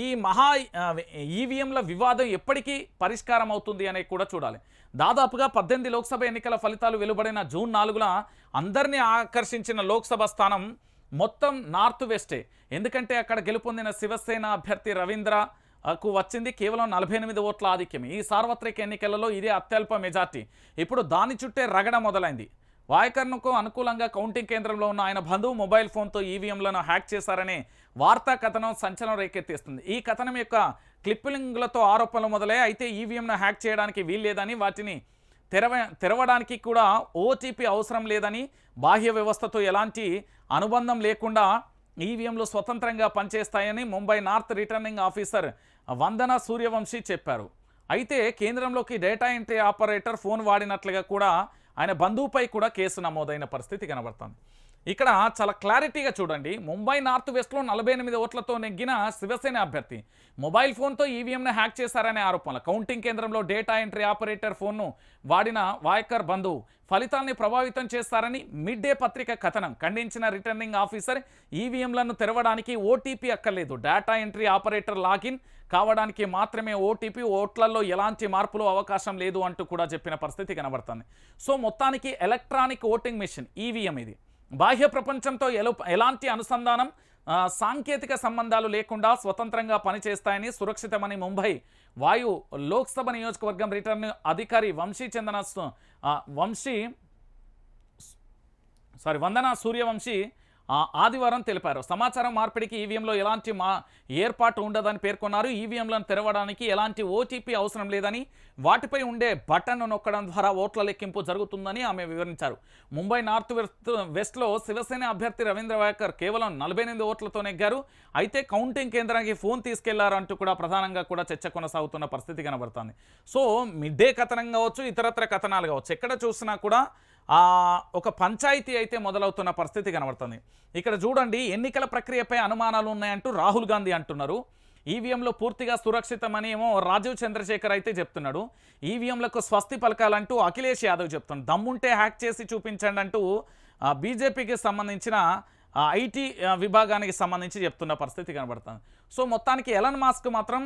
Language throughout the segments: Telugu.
ఈ మహా ఈవీఎంల వివాదం ఎప్పటికీ పరిష్కారం అవుతుంది అనేది కూడా చూడాలి. దాదాపుగా పద్దెనిమిది లోక్సభ ఎన్నికల ఫలితాలు వెలువడిన జూన్ నాలుగున అందరినీ ఆకర్షించిన లోక్సభ స్థానం మొత్తం నార్త్ వెస్టే. ఎందుకంటే అక్కడ గెలుపొందిన శివసేన అభ్యర్థి రవీంద్ర కు వచ్చింది కేవలం నలభై ఎనిమిది ఓట్ల ఆధిక్యం. ఈ సార్వత్రిక ఎన్నికలలో ఇదే అత్యల్ప మెజార్టీ. ఇప్పుడు దాని చుట్టే రగడ మొదలైంది. వాయకర్ణకు అనుకూలంగా కౌంటింగ్ కేంద్రంలో ఉన్న ఆయన బంధువు మొబైల్ ఫోన్తో ఈవీఎంలను హ్యాక్ చేశారనే వార్తా కథనం సంచలనం రేకెత్తిస్తుంది. ఈ కథనం యొక్క క్లిప్పింగ్లతో ఆరోపణలు మొదలై అయితే ఈవీఎంను హ్యాక్ చేయడానికి వీల్లేదని వాటిని తెరవ తెరవడానికి కూడా ఓటీపీ అవసరం లేదని బాహ్య వ్యవస్థతో ఎలాంటి అనుబంధం లేకుండా ఈవీఎంలు స్వతంత్రంగా పనిచేస్తాయని Mumbai north returning officer Vandana Suryavanshi చెప్పారు. అయితే కేంద్రంలోకి డేటా ఎంట్రీ ఆపరేటర్ ఫోన్ వాడినట్లుగా కూడా ఆయన బంధువుపై కూడా కేసు నమోదైన పరిస్థితి కనబడుతుంది. ఇక్కడ చాలా క్లారిటీగా చూడండి. ముంబై నార్త్ వెస్ట్లో నలభై ఎనిమిది ఓట్లతో నెగ్గిన శివసేన అభ్యర్థి. మొబైల్ ఫోన్తో ఈవీఎంను హ్యాక్ చేశారనే ఆరోపణలు. కౌంటింగ్ కేంద్రంలో డేటా ఎంట్రీ ఆపరేటర్ ఫోన్ను వాడిన వాయకర్ బంధువు ఫలితాల్ని ప్రభావితం చేస్తారని మిడ్ డే పత్రిక కథనం. ఖండించిన రిటర్నింగ్ ఆఫీసర్ ఈవీఎంలను తెరవడానికి ఓటీపీ అక్కర్లేదు. డేటా ఎంట్రీ ఆపరేటర్ లాగిన్ కావడానికి మాత్రమే ఓటీపీ ఓట్లలో ఎలాంటి మార్పులు అవకాశం లేదు అంటూ కూడా చెప్పిన పరిస్థితి కనబడుతుంది. సో మొత్తానికి ఎలక్ట్రానిక్ ఓటింగ్ మిషన్ ఈవీఎం ఇది. బాహ్య ప్రపంచంతో ఎలాంటి అనుసంధానం సాంకేతిక సంబంధాలు లేకుండా స్వతంత్రంగా పనిచేస్తాయని సురక్షితమని ముంబై వాయు లోక్సభ నియోజకవర్గం రిటర్న్ అధికారి వంశీ చందన వంశీ సారీ వందన సూర్యవంశీ ఆదివారం తెలిపారు. సమాచారం మార్పిడికి ఈవీఎంలో ఎలాంటి మా ఏర్పాటు ఉండదని పేర్కొన్నారు. ఈవీఎంలను తెరవడానికి ఎలాంటి ఓటీపీ అవసరం లేదని వాటిపై ఉండే బటన్ను నొక్కడం ద్వారా ఓట్ల లెక్కింపు జరుగుతుందని ఆమె వివరించారు. ముంబై నార్త్ వెస్ట్ వెస్ట్లో శివసేన అభ్యర్థి రవీంద్ర వాకర్ కేవలం నలభై ఎనిమిది ఓట్లతో నెగ్గారు. అయితే కౌంటింగ్ కేంద్రానికి ఫోన్ తీసుకెళ్ళారంటూ కూడా ప్రధానంగా కూడా చర్చ కొనసాగుతున్న పరిస్థితి కనబడుతుంది. సో మిడ్ డే కథనం కావచ్చు ఇతరత్ర కథనాలు కావచ్చు. ఎక్కడ చూసినా కూడా ఒక పంచాయతీ అయితే మొదలవుతున్న పరిస్థితి కనబడుతుంది. ఇక్కడ చూడండి ఎన్నికల ప్రక్రియపై అనుమానాలు ఉన్నాయంటూ రాహుల్ గాంధీ అంటున్నారు. ఈవీఎంలో పూర్తిగా సురక్షితమని ఏమో రాజీవ్ చంద్రశేఖర్ అయితే చెప్తున్నాడు. ఈవీఎంలకు స్వస్తి పలకాలంటూ అఖిలేష్ యాదవ్ చెప్తున్నాడు. దమ్ముంటే హ్యాక్ చేసి చూపించండి అంటూ బీజేపీకి సంబంధించిన ఐటీ విభాగానికి సంబంధించి చెప్తున్న పరిస్థితి కనబడుతుంది. సో మొత్తానికి ఎలన్ మాస్క్ మాత్రం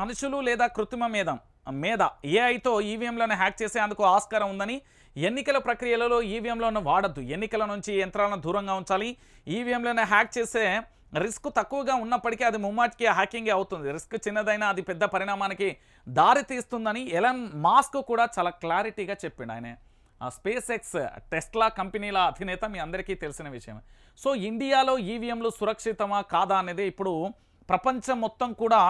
మనుషులు లేదా కృత్రిమ మేధం? మీద ఏఐతో ఈవీఎంలను హ్యాక్ చేసేందుకు ఆస్కారం ఉందని ఎన్నికల ప్రక్రియలలో ఈవీఎంలను వాడద్దు. ఎన్నికల నుంచి యంత్రాలను దూరంగా ఉంచాలి. ఈవీఎంలను హ్యాక్ చేసే రిస్క్ తక్కువగా ఉన్నప్పటికీ అది ముమ్మాటికి హ్యాకింగే అవుతుంది. రిస్క్ చిన్నదైనా అది పెద్ద పరిణామానికి దారి తీస్తుందని ఎలన్ మాస్క్ కూడా చాలా క్లారిటీగా చెప్పిండు ఆయన. ఆ స్పేస్ ఎక్స్ టెస్లా కంపెనీల అధినేత మీ అందరికీ తెలిసిన విషయం సో ఇండియాలో ఈవీఎంలు సురక్షితమా కాదా అనేది ఇప్పుడు ప్రపంచం మొత్తం కూడా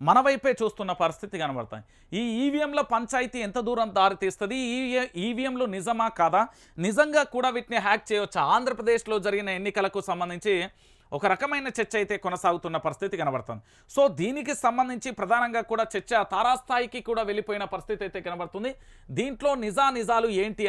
మన వైపే చూస్తున్న పరిస్థితి కనబడతాయి. ఈ ఈవీఎంల పంచాయతీ ఎంత దూరం దారి తీస్తుంది? ఈ ఈవీఎంలు నిజమా కాదా? నిజంగా కూడా వీటిని హ్యాక్ చేయవచ్చా ఆంధ్రప్రదేశ్లో జరిగిన ఎన్నికలకు సంబంధించి ఒక రకమైన చర్చ అయితే కొనసాగుతున్న పరిస్థితి కనబడుతుంది సో దీనికి సంబంధించి ప్రధానంగా కూడా చర్చ తారాస్థాయికి కూడా వెళ్ళిపోయిన పరిస్థితి అయితే కనబడుతుంది. దీంట్లో నిజా నిజాలు ఏంటి